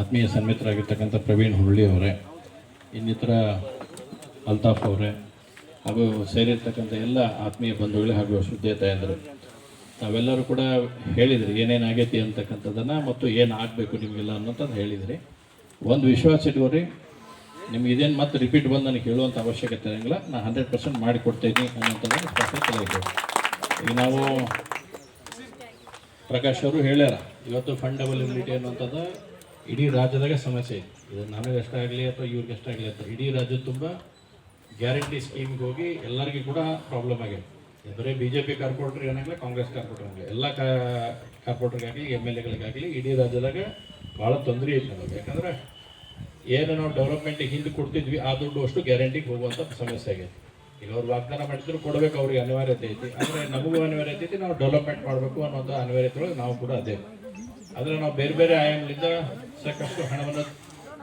ಆತ್ಮೀಯ ಸನ್ಮಿತರಾಗಿರ್ತಕ್ಕಂಥ ಪ್ರವೀಣ್ ಹುಳ್ಳಿ ಅವರೇ, ಇನ್ನಿತರ ಅಲ್ತಾಫ್ ಅವರೇ, ಹಾಗೂ ಸೇರಿರ್ತಕ್ಕಂಥ ಎಲ್ಲ ಆತ್ಮೀಯ ಬಂಧುಗಳೇ ಹಾಗೂ ಶುದ್ಧ ತಾಯಂದರು. ತಾವೆಲ್ಲರೂ ಕೂಡ ಹೇಳಿದ್ರಿ, ಏನೇನು ಆಗೈತಿ ಅಂತಕ್ಕಂಥದ್ದನ್ನು ಮತ್ತು ಏನು ಆಗಬೇಕು ನಿಮಗೆಲ್ಲ ಅನ್ನೋಂಥದ್ದು ಹೇಳಿದ್ರಿ. ಒಂದು ವಿಶ್ವಾಸ ಇಟ್ಕೋರಿ, ನಿಮ್ಗೆ ಇದೇನು ಮತ್ತೆ ರಿಪೀಟ್ ಬಂದು ನನಗೆ ಹೇಳುವಂಥ ಅವಶ್ಯಕತೆ ಇರೋಂಗಿಲ್ಲ. ನಾನು ಹಂಡ್ರೆಡ್ ಪರ್ಸೆಂಟ್ ಮಾಡಿಕೊಡ್ತೇನೆ ಸ್ಪಷ್ಟ ಈಗ ನಾವು ಪ್ರಕಾಶ್ ಅವರು ಹೇಳ್ಯಾರ, ಇವತ್ತು ಫಂಡ್ ಅವೈಲಬಿಲಿಟಿ ಅನ್ನುವಂಥದ್ದು ಇಡೀ ರಾಜ್ಯದಾಗೆ ಸಮಸ್ಯೆ ಇದೆ. ಇದು ನನಗೆ ಅಷ್ಟಾಗಲಿ ಅಥವಾ ಇವ್ರಿಗೆ ಅಷ್ಟಾಗಲಿ ಅಂತ. ಇಡೀ ರಾಜ್ಯದ ತುಂಬ ಗ್ಯಾರಂಟಿ ಸ್ಕೀಮ್ಗೆ ಹೋಗಿ ಎಲ್ಲರಿಗೂ ಕೂಡ ಪ್ರಾಬ್ಲಮ್ ಆಗಿದೆ. ಬರೀ ಬಿ ಜೆ ಪಿ ಕಾರ್ಪೊರೇಟ್ರಿಗೆ ಏನಾಗಲಿ ಕಾಂಗ್ರೆಸ್ ಕಾರ್ಪೊರೇಟರ್ ಆಗಲಿ ಎಲ್ಲ ಕಾ, ಕಾರ್ಪೊರೇಟರ್ಗಾಗಲಿ ಎಂ ಎಲ್ ಎಗಳಿಗಾಗಲಿ ಇಡೀ ರಾಜ್ಯದಾಗ ಭಾಳ ತೊಂದರೆ ಐತೆ ನಮಗೆ. ಯಾಕಂದ್ರೆ ಏನು ನಾವು ಡೆವಲಪ್ಮೆಂಟಿಗೆ ಹಿಂದೆ ಕೊಡ್ತಿದ್ವಿ, ಆ ದುಡ್ಡು ಅಷ್ಟು ಗ್ಯಾರಂಟಿಗೆ ಹೋಗುವಂಥ ಸಮಸ್ಯೆ ಆಗೈತೆ ಈಗ ಅವ್ರು ವಾಗ್ದಾನ ಮಾಡಿದ್ರು, ಕೊಡಬೇಕು ಅವ್ರಿಗೆ ಅನಿವಾರ್ಯತೆ ಐತಿ. ಅಂದರೆ ನಮಗೂ ಅನಿವಾರ್ಯತೆ ಐತಿ, ನಾವು ಡೆವಲಪ್ಮೆಂಟ್ ಮಾಡಬೇಕು ಅನ್ನೋಂಥ ಅನಿವಾರ್ಯತೆ ಒಳಗೆ ನಾವು ಕೂಡ ಅದೇ. ಆದರೆ ನಾವು ಬೇರೆ ಬೇರೆ ಆಯಾಮದಿಂದ ಸಾಕಷ್ಟು ಹಣವನ್ನು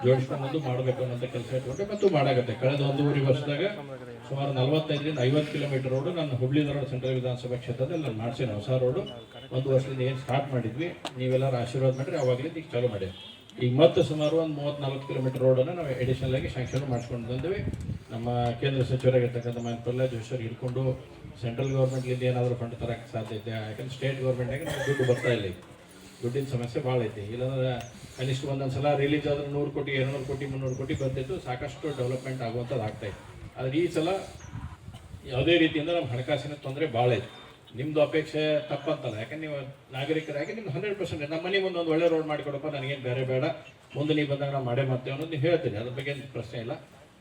ಜೋಡಿಸ್ಕೊಂಡು ಮಾಡಬೇಕು ಅನ್ನೋಂಥ ಕೆಲಸ ಇಟ್ಕೊಂಡೆ ಮತ್ತು ಮಾಡಾಗತ್ತೆ. ಕಳೆದ ಒಂದೂವರೆ ವರ್ಷದಾಗ ಸುಮಾರು ನಲವತ್ತೈದರಿಂದ ಐವತ್ತು ಕಿಲೋಮೀಟರ್ ರೋಡು ನಾನು ಹುಬ್ಳಿ ಧಾರವಾಡ ಸೆಂಟ್ರಲ್ ವಿಧಾನಸಭಾ ಕ್ಷೇತ್ರದಲ್ಲಿ ನಾನು ಮಾಡ್ಸೇನೆ ಹೊಸ ರೋಡು. ಒಂದು ವರ್ಷದಿಂದ ಏನು ಸ್ಟಾರ್ಟ್ ಮಾಡಿದ್ವಿ. ನೀವೆಲ್ಲರೂ ಆಶೀರ್ವಾದ ಮಾಡಿರಿ, ಅವಾಗಲೇ ಈಗ ಚಾಲೂ ಮಾಡಿ ಈಗ ಮತ್ತೆ ಸುಮಾರು ಒಂದು ಮೂವತ್ತ್ನಾಲ್ಕು ಕಿಲೋಮೀಟರ್ ರೋಡನ್ನು ನಾವು ಎಡಿಷನಲ್ ಆಗಿ ಶಾಂಕ್ಷನ್ ಮಾಡಿಸ್ಕೊಂಡು ಬಂದ್ವಿ. ನಮ್ಮ ಕೇಂದ್ರ ಸಚಿವರಾಗಿರ್ತಕ್ಕಂಥ ಮಹೇಂದ್ರ ಜೋಶರ್ ಜೋಶಿ ಹಿಡ್ಕೊಂಡು ಸೆಂಟ್ರಲ್ ಗೌರ್ಮೆಂಟ್ಲಿಂದ ಏನಾದರೂ ಫಂಡ್ ತರಕ್ಕೆ ಸಾಧ್ಯತೆ ಯಾಕಂದ್ರೆ ಸ್ಟೇಟ್ ಗೌರ್ಮೆಂಟಾಗಿ ನಮ್ಗೆ ದುಡ್ಡು ಬರ್ತಾ ಇಲ್ಲ ದುಡ್ಡಿನ ಸಮಸ್ಯೆ ಭಾಳ ಐತಿ. ಇಲ್ಲಾಂದ್ರೆ ಕನಿಷ್ಠ ಒಂದೊಂದು ಸಲ ರಿಲೀಸ್ ಆದ್ರೆ ನೂರು ಕೋಟಿ, ಎರಡುನೂರು ಕೋಟಿ, ಮುನ್ನೂರು ಕೋಟಿ ಬರ್ತಿತ್ತು ಸಾಕಷ್ಟು ಡೆವಲಪ್ಮೆಂಟ್ ಆಗುವಂಥದ್ದು ಆಗ್ತಾ ಇತ್ತು ಆದರೆ ಈ ಸಲ ಯಾವುದೇ ರೀತಿಯಿಂದ ನಮ್ಮ ಹಣಕಾಸಿನ ತೊಂದರೆ ಭಾಳ ಐತಿ. ನಿಮ್ಮದು ಅಪೇಕ್ಷೆ ತಪ್ಪಂತಲ್ಲ. ಯಾಕಂದ್ರೆ ನೀವು ನಾಗರಿಕರಾಗಿ ನಿಮ್ಗೆ ಹಂಡ್ರೆಡ್ ಪರ್ಸೆಂಟ್ ನಮ್ಮ ಮನೆ ಮುಂದೆ ಒಂದು ಒಳ್ಳೆ ರೋಡ್ ಮಾಡಿಕೊಡಪ್ಪ, ನನಗೇನು ಬೇರೆ ಬೇಡ. ಮುಂದೆ ನೀವು ಬಂದಾಗ ನಾವು ಮಾಡೇ ಮಾಡ್ತೇವೆ ಅನ್ನೋದು ನೀವು ಹೇಳ್ತೀನಿ ಅದ್ರ ಬಗ್ಗೆ ಪ್ರಶ್ನೆ ಇಲ್ಲ.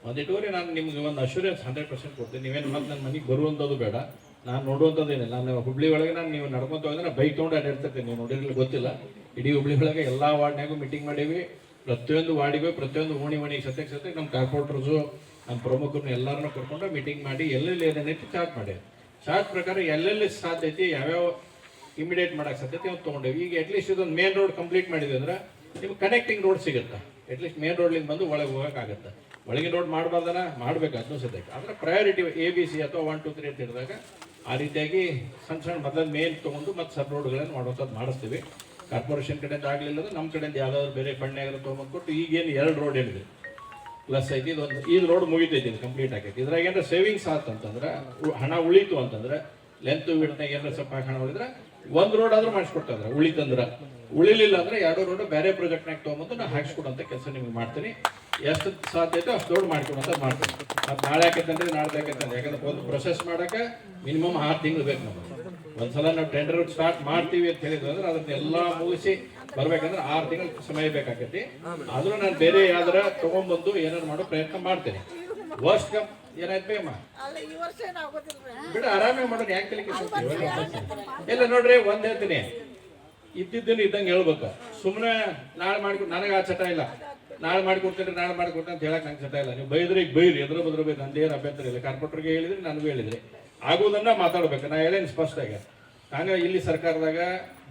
ಒಂದಿಟ್ಟುವರೆ ನಾನು ನಿಮ್ಗೆ ಒಂದು ಅಶ್ಯೂರೆನ್ಸ್ ಹಂಡ್ರೆಡ್ ಪರ್ಸೆಂಟ್ ಕೊಡ್ತೀನಿ. ನೀವೇನು ಮತ್ತೆ ನನ್ನ ಮನೆಗೆ ಬರುವಂಥದ್ದು ಬೇಡ. ನಾನು ನೋಡುವಂಥದ್ದು ಏನಿಲ್ಲ. ನಾನು ಹುಬ್ಳಿ ಒಳಗೆ ನಾನು ನೀವು ನಡ್ಕೊಂತ ಹೋದ್ರೆ ನಾನು ಬೈಕ್ ತೊಗೊಂಡು ಅಡ್ಡಿರ್ತೇನೆ ನೀವು ನೋಡಿರಲಿಲ್ಲ, ಗೊತ್ತಿಲ್ಲ. ಇಡೀ ಹುಬ್ಳಿ ಒಳಗೆ ಎಲ್ಲ ವಾರ್ಡ್ನಾಗೂ ಮೀಟಿಂಗ್ ಮಾಡೀವಿ. ಪ್ರತಿಯೊಂದು ವಾರ್ಡಿಗೂ, ಪ್ರತಿಯೊಂದು ಓಣಿ ಓಣಿಗೆ ಸತ್ಯಕ್ಕೆ ಸತ್ಯಕ್ಕೆ ನಮ್ಮ ಕಾರ್ಪೊರೇಟರ್ಸು ನಮ್ಮ ಪ್ರಮುಖರನ್ನ ಎಲ್ಲರನ್ನೂ ಕರ್ಕೊಂಡು ಮೀಟಿಂಗ್ ಮಾಡಿ ಎಲ್ಲೆಲ್ಲಿ ಏನೇನೈತಿ ಚಾರ್ಟ್ ಮಾಡಿ ಚಾರ್ಟ್ ಪ್ರಕಾರ ಎಲ್ಲೆಲ್ಲಿ ಸಾಧ್ಯತೆ ಯಾವ್ಯಾವ ಇಮಿಡಿಯೇಟ್ ಮಾಡಕ್ಕೆ ಸಾಧ್ಯತೆ ಅವ್ನು ತೊಗೊಂಡೇವಿ. ಈಗ ಅಟ್ಲೀಸ್ಟ್ ಇದೊಂದು ಮೇನ್ ರೋಡ್ ಕಂಪ್ಲೀಟ್ ಮಾಡಿದೆ ಅಂದ್ರೆ ನಿಮ್ಗೆ ಕನೆಕ್ಟಿಂಗ್ ರೋಡ್ ಸಿಗುತ್ತೆ? ಅಟ್ಲೀಸ್ಟ್ ಮೇನ್ ರೋಡ್ಲಿಂದ ಬಂದು ಒಳಗೆ ಹೋಗೋಕ್ಕಾಗತ್ತೆ ಒಳಗಿನ ರೋಡ್ ಮಾಡಬಾರ್ದನ? ಮಾಡ್ಬೇಕು ಅದನ್ನು ಸದ್ಯಕ್ಕೆ. ಆದರೆ ಪ್ರಯಾರಿಟಿ ಎ ಬಿ ಸಿ ಅಥವಾ ಒನ್ ಟು ತ್ರೀ ಅಂತ ಹೇಳಿದಾಗ ಆ ರೀತಿಯಾಗಿ ಸಣ್ಣ ಸಣ್ಣ ಮೊದಲ ಮೇಲ್ ತೊಗೊಂಡು ಮತ್ತು ಸಬ್ ರೋಡ್ಗಳನ್ನು ಮಾಡುವಂಥದ್ದು ಮಾಡಿಸ್ತೀವಿ. ಕಾರ್ಪೊರೇಷನ್ ಕಡೆಯಿಂದ ಆಗಲಿಲ್ಲ ಅಂದ್ರೆ ನಮ್ಮ ಕಡೆಯಿಂದ ಯಾವ್ದಾದ್ರು ಬೇರೆ ಫಂಡ್ನಾಗ ತೊಗೊಂಬಂದು ಕೊಟ್ಟು ಈಗೇನು ಎರಡು ರೋಡ್ ಹೇಳಿದೆ ಪ್ಲಸ್ ಐತಿ, ಇದೊಂದು ಈ ರೋಡ್ ಮುಗಿತೈತಿ ಕಂಪ್ಲೀಟ್ ಆಗೈತಿ. ಇದ್ರಾಗ ಏನಾರ ಸೇವಿಂಗ್ಸ್ ಆತಂತಂದ್ರೆ ಹಣ ಉಳಿತು ಅಂತಂದ್ರೆ ಲೆಂತ್ ವಿಡ್ನಾಗ ಏನಾರ ಸ್ವಲ್ಪ ಹಣ ಉಳಿದ್ರೆ ಒಂದು ರೋಡ್ ಆದ್ರೂ ಮಾಡಿಸ್ಕೊಡ್ತಂದ್ರ ಉಳಿತಂದ್ರ ಉಳಿಲಿಲ್ಲ ಅಂದ್ರೆ ಎರಡು ರೋಡ್ ಬೇರೆ ಪ್ರಾಜೆಕ್ಟ್ನಾಗ ತಗೊಂಬಂದು ನಾ ಹಾಕ್ಸ್ಕೊಡಂತ ಕೆಲಸ ನಿಮ್ಗೆ ಮಾಡ್ತೀನಿ. ಎಷ್ಟು ಸಾಧ್ಯತೆ ಅಷ್ಟು ದೊಡ್ಡ ಅಂತ ಮಾಡ್ತೀನಿ. ಅದು ನಾಳೆ ಯಾಕಂತಂದ್ರೆ ನಾಳೆ ಆಕೈತಂದ್ರೆ ಯಾಕಂದ್ರೆ ಒಂದು ಪ್ರೊಸೆಸ್ ಮಾಡಕ್ಕೆ ಮಿನಿಮಮ್ ಆರು ತಿಂಗಳು ಬೇಕು ನಮಗೆ. ಒಂದ್ಸಲ ನಾವು ಟೆಂಡರ್ ಸ್ಟಾರ್ಟ್ ಮಾಡ್ತೀವಿ ಅಂತ ಹೇಳಿದ್ರು ಅಂದ್ರೆ ಅದನ್ನೆಲ್ಲ ಮುಗಿಸಿ ಬರ್ಬೇಕಂದ್ರೆ ಆರು ತಿಂಗಳು ಸಮಯ ಬೇಕಾಗೈತಿ ಆದ್ರೂ ನಾನು ಬೇರೆ ಯಾವ್ದಾರ ತಗೊಂಡ್ಬಂದು ಏನಾರು ಮಾಡೋ ಪ್ರಯತ್ನ ಮಾಡ್ತೇನೆ. ವರ್ಸ್ಟ್ ಕಮ್ ಏನಾಯ್ತು ವರ್ಷ ಬಿಡ ಆರಾಮಾಗಿ ಮಾಡೋಣ ಯಾಕೆ ಕಲಿಕೆ ಇಲ್ಲ ನೋಡ್ರಿ ಒಂದ್ ಹೇಳ್ತೀನಿ. ಇದ್ದಿದ್ದನ್ನು ಇದ್ದಂಗೆ ಹೇಳ್ಬೇಕು. ಸುಮ್ಮನೆ ನಾಳೆ ಮಾಡ್ಕೊ ನನಗೆ ಆ ಚಟ ಇಲ್ಲ. ನಾಳೆ ಮಾಡಿಕೊಡ್ತೀನಿ ನಾಳೆ ಮಾಡಿಕೊಡ್ತೀನಿ ಅಂತ ಹೇಳಕ್ ನಂಗೆ ಚಟ ಇಲ್ಲ. ನೀವು ಬೈದ್ರಿ ಈಗ ಬೈರಿ ಎದ್ರ ಬದ್ರ ಬೈದು ನಂದೇನು ಅಭ್ಯಂತರ ಇಲ್ಲ. ಕಾರ್ಪೊರೇಟರ್ಗೆ ಹೇಳಿದ್ರೆ ನನಗೂ ಹೇಳಿದ್ರಿ. ಆಗೋದನ್ನ ಮಾತಾಡ್ಬೇಕು. ನಾ ಹೇಳೇನು ಸ್ಪಷ್ಟವಾಗಿ. ನಾನು ಇಲ್ಲಿ ಸರ್ಕಾರದಾಗ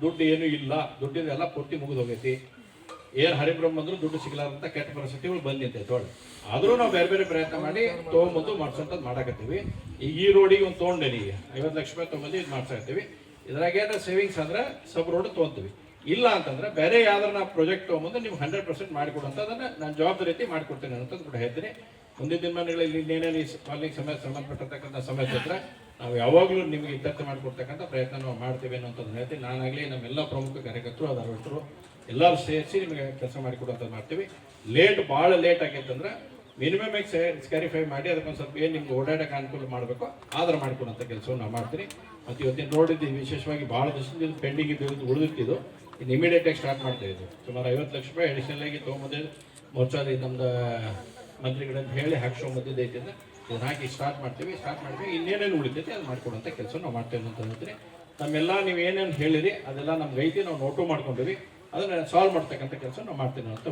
ದುಡ್ಡು ಏನು ಇಲ್ಲ. ದುಡ್ಡಿದೆಲ್ಲ ಪೂರ್ತಿ ಮುಗಿದು ಹೋಗೈತಿ. ಏನ್ ಹರಿಬ್ರಹ್ಮ ಅಂದ್ರು ದುಡ್ಡು ಸಿಗಲಾರಂತ ಕೆಟ್ಟ ಪರಿಸ್ಥಿತಿಗಳು ಬಂದ್ ನಿಂತೈತೆ ಆದರೂ ನಾವು ಬೇರೆ ಬೇರೆ ಪ್ರಯತ್ನ ಮಾಡಿ ತೊಗೊಂಬಂದು ಮಾಡ್ಸೋಂಥದ್ದು ಮಾಡಾಕತ್ತೀವಿ. ಈಗ ಈ ರೋಡಿಗೆ ಒಂದು ತೊಗೊಂಡೇನಿ ಈಗ ಐವತ್ತು ಲಕ್ಷ ರೂಪಾಯಿ ತೊಗೊಂಡು ಇದು ಮಾಡ್ಸಾಕತ್ತೀವಿ. ಇದ್ರಾಗ ಏನಾರ ಸೇವಿಂಗ್ಸ್ ಅಂದ್ರೆ ಸಬ್ ರೋಡ್ ತೊಗೊಂತೀವಿ. ಇಲ್ಲ ಅಂತಂದ್ರೆ ಬೇರೆ ಯಾವ್ದಾರ ನಾವು ಪ್ರಾಜೆಕ್ಟ್ ತೊಗೊಂಬಂದು ನೀವು ಹಂಡ್ರೆಡ್ ಪರ್ಸೆಂಟ್ ಮಾಡಿಕೊಡಂತದನ್ನ ನಾನು ಜವಾಬ್ದಾರಿ ರೀತಿ ಮಾಡಿಕೊಡ್ತೀನಿ ಅನ್ನೋದು ಕೂಡ ಹೇಳ್ತೀನಿ. ಮುಂದಿನ ದಿನಮಾನಗಳಲ್ಲಿ ಇನ್ನೇನೇನು ಈ ಸಮಯ ಸಂಬಂಧಪಟ್ಟಿರ್ತಕ್ಕಂಥ ಸಮಸ್ಯೆ ಇದ್ರೆ ನಾವು ಯಾವಾಗಲೂ ನಿಮಗೆ ಇತ್ಯರ್ಥ ಮಾಡಿಕೊಡ್ತಕ್ಕಂಥ ಪ್ರಯತ್ನ ನಾವು ಮಾಡ್ತೇವೆ ಅನ್ನೋಂಥದ್ದು ಹೇಳ್ತೀನಿ ನಾನಾಗಲಿ ನಮ್ಮೆಲ್ಲ ಪ್ರಮುಖ ಕಾರ್ಯಕರ್ತರು ಅದರಷ್ಟರು ಎಲ್ಲರೂ ಸೇರಿಸಿ ನಿಮಗೆ ಕೆಲಸ ಮಾಡಿಕೊಡುವಂಥದ್ದು ಮಾಡ್ತೀವಿ. ಲೇಟ್ ಭಾಳ ಲೇಟ್ ಆಗೈತೆ ಅಂದ್ರೆ ಮಿನಿಮಮ್ ಸ್ಕ್ಯಾರಿಫೈ ಮಾಡಿ ಅದಕ್ಕೊಂದು ಸ್ವಲ್ಪ ಏನು ನಿಮ್ಗೆ ಓಡಾಡಕ್ಕೆ ಅನುಕೂಲ ಮಾಡಬೇಕು ಆದ್ರೆ ಮಾಡಿಕೊಡುವಂಥ ಕೆಲಸವನ್ನು ನಾವು ಮಾಡ್ತೀನಿ ಮತ್ತು ಇವತ್ತಿನ ನೋಡಿದ್ದು ವಿಶೇಷವಾಗಿ ಭಾಳ ದಿವಸದಿಂದ ಪೆಂಡಿಂಗ್ ಇದ್ದು ಉಳಿದಿರ್ತಿದ್ದು. ಇನ್ನು ಇಮಿಡಿಯೇಟಾಗಿ ಸ್ಟಾರ್ಟ್ ಮಾಡ್ತಾ ಇದ್ದು ಸುಮಾರು ಐವತ್ತು ಲಕ್ಷ ರೂಪಾಯಿ ಅಡಿಷನಲ್ ಆಗಿ ತೊಗೊಂಬಂದಿದ್ದು ಮೋರ್ಚಾದ ನಮ್ದು ಮಂತ್ರಿಗಳಂತ ಹೇಳಿ ಹಾಕ್ಸ್ಕೊಂಬಂದಿದ್ದು ಇದನ್ನ ಹಾಕಿ ಸ್ಟಾರ್ಟ್ ಮಾಡ್ತೀವಿ ಸ್ಟಾರ್ಟ್ ಮಾಡ್ತೀವಿ. ಇನ್ನೇನೇನು ಉಳಿತೈತೆ ಅದು ಮಾಡ್ಕೊಡುವಂಥ ಕೆಲಸ ನಾವು ಮಾಡ್ತೇವೆ ಅಂತ ಹೇಳಿದ್ರೆ ನಮ್ಮೆಲ್ಲ ನೀವು ಏನೇನು ಹೇಳಿರಿ ಅದೆಲ್ಲ ನಮ್ಗೆ ಐತಿ, ನಾವು ನೋಟು ಮಾಡ್ಕೊಂಡಿವಿ ಅದನ್ನ ಸಾಲ್ವ್ ಮಾಡ್ತಕ್ಕಂಥ ಕೆಲಸ ನಾವು ಮಾಡ್ತೇನೆ ಅಂತ